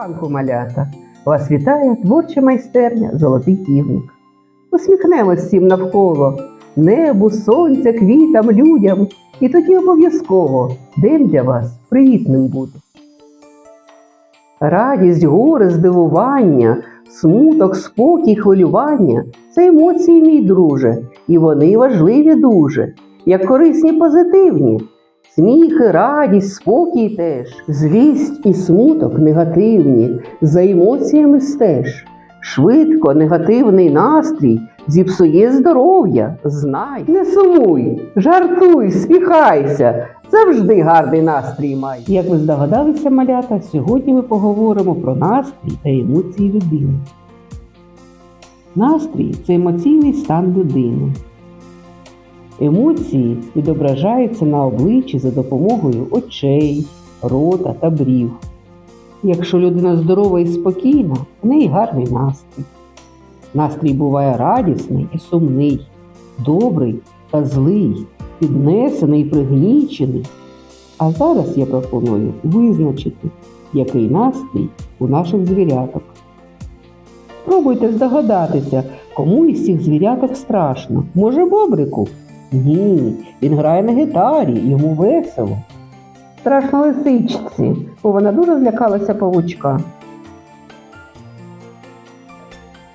ранку, малята! Вас вітає творча майстерня Золотий півник. Усміхнемось всім навколо, небу, сонця, квітам, людям. І тоді обов'язково день для вас привітним буде. Радість, горе, здивування, смуток, спокій, хвилювання це емоції, мій друже, і вони важливі дуже, як корисні позитивні. Сміх і радість, спокій теж, злість і смуток негативні, за емоціями стеж. Швидко негативний настрій зіпсує здоров'я. Знай, не сумуй, жартуй, сміхайся. Завжди гарний настрій май. Як ви здогадалися, малята, сьогодні ми поговоримо про настрій та емоції людини. Настрій це емоційний стан людини. Емоції відображаються на обличчі за допомогою очей, рота та брів. Якщо людина здорова і спокійна, в неї гарний настрій. Настрій буває радісний і сумний, добрий та злий, піднесений і пригнічений. А зараз я пропоную визначити, який настрій у наших звіряток. Спробуйте здогадатися, кому із цих звіряток страшно. Може, бобрику? Ні, він грає на гітарі, йому весело. Страшно лисичці, бо вона дуже злякалася павучка.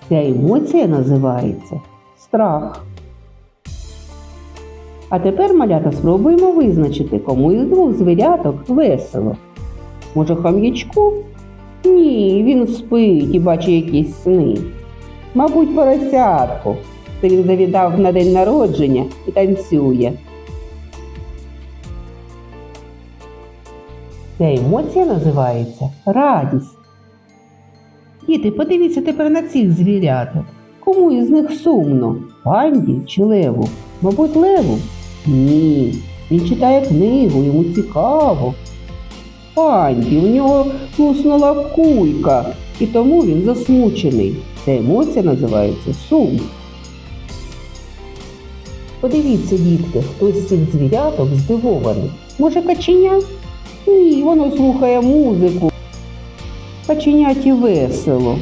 Ця емоція називається страх. А тепер, малята, спробуємо визначити, кому із двох звіряток весело. Може, хам'ячку? Ні, він спить і бачить якісь сни. Мабуть, поросятку. Він завідав на день народження і танцює. Ця емоція називається радість. Діти, подивіться тепер на цих звіряток. Кому із них сумно? Панді чи леву? Мабуть, леву? Ні. Він читає книгу, йому цікаво. Панді, у нього хлуснула кулька, і тому він засмучений. Ця емоція називається сум. Подивіться, дітки, хтось з цих звіряток здивований. Може, каченя? Ні, воно слухає музику. Каченяті весело.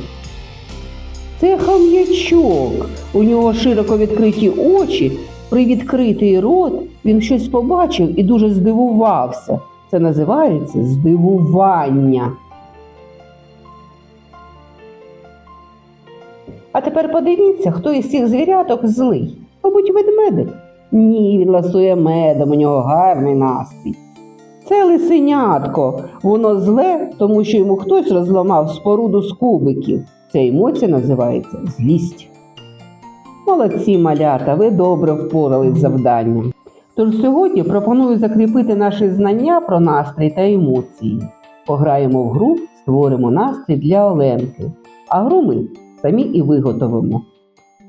Це хам'ячок. У нього широко відкриті очі, привідкритий рот. Він щось побачив і дуже здивувався. Це називається здивування. А тепер подивіться, хто із цих звіряток злий. Мабуть, ведмедик. Ні, він ласує медом, у нього гарний настрій. Це лисенятко. Воно зле, тому що йому хтось розламав споруду з кубиків. Ця емоція називається злість. Молодці малята, ви добре впорались з завданням. Тож сьогодні пропоную закріпити наші знання про настрій та емоції. Пограємо в гру, створимо настрій для Оленки, а гру ми самі і виготовимо.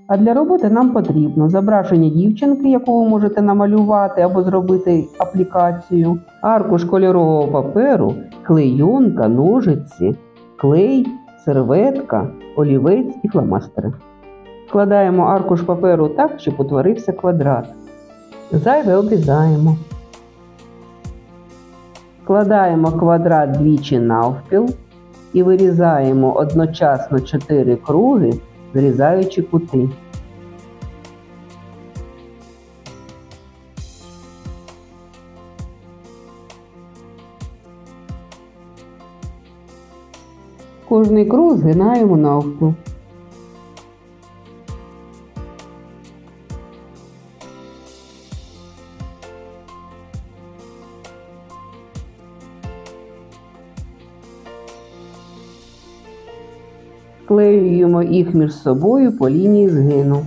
А для роботи нам потрібно зображення дівчинки, яку ви можете намалювати або зробити аплікацію, аркуш кольорового паперу, клейонка, ножиці, клей, серветка, олівець і фломастери. Складаємо аркуш паперу так, щоб утворився квадрат. Зайве обрізаємо. Складаємо квадрат двічі навпіл і вирізаємо одночасно 4 круги, зрізаючи кути. Кожний круг згинаємо навпіл. Склеюємо їх між собою по лінії згину.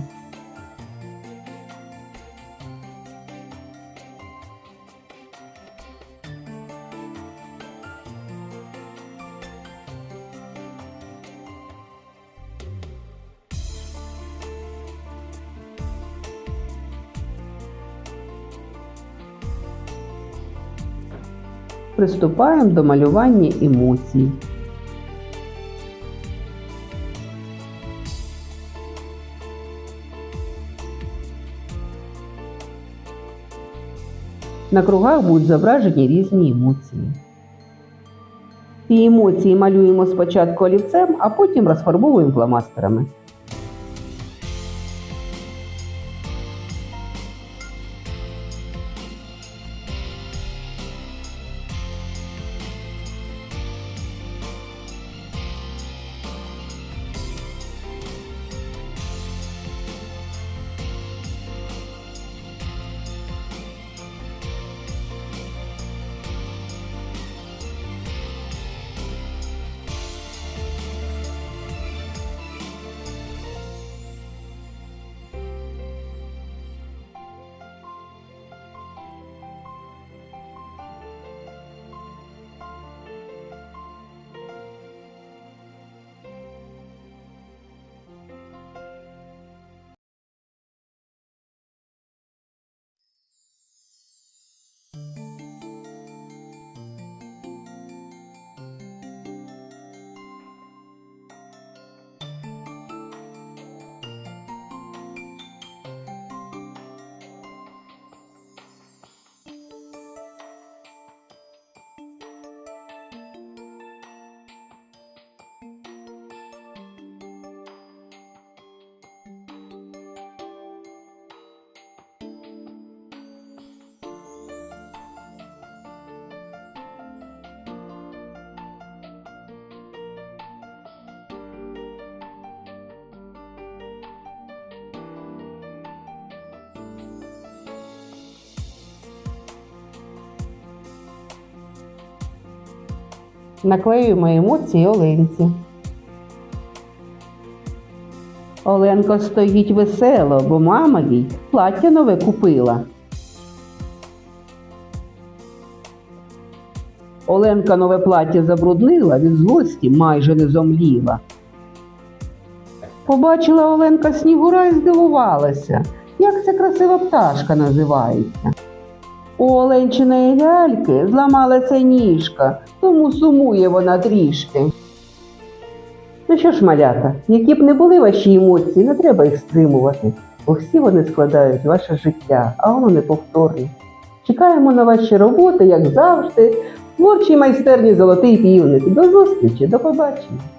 Приступаємо до малювання емоцій. На кругах будуть зображені різні емоції. Ці емоції малюємо спочатку олівцем, а потім розфарбовуємо фломастерами. Наклеюємо емоції Оленці. Оленко стоїть весело, бо мама їй плаття нове купила. Оленка нове плаття забруднила, від злості майже не зомліла. Побачила Оленка снігура і здивувалася, як ця красива пташка називається. У Оленчиної ляльки зламалася ніжка, тому сумує вона трішки. Ну що ж, малята, які б не були ваші емоції, не треба їх стримувати, бо всі вони складають ваше життя, а воно неповторне. Чекаємо на ваші роботи, як завжди, в творчій майстерні Золотий півник. До зустрічі, до побачення!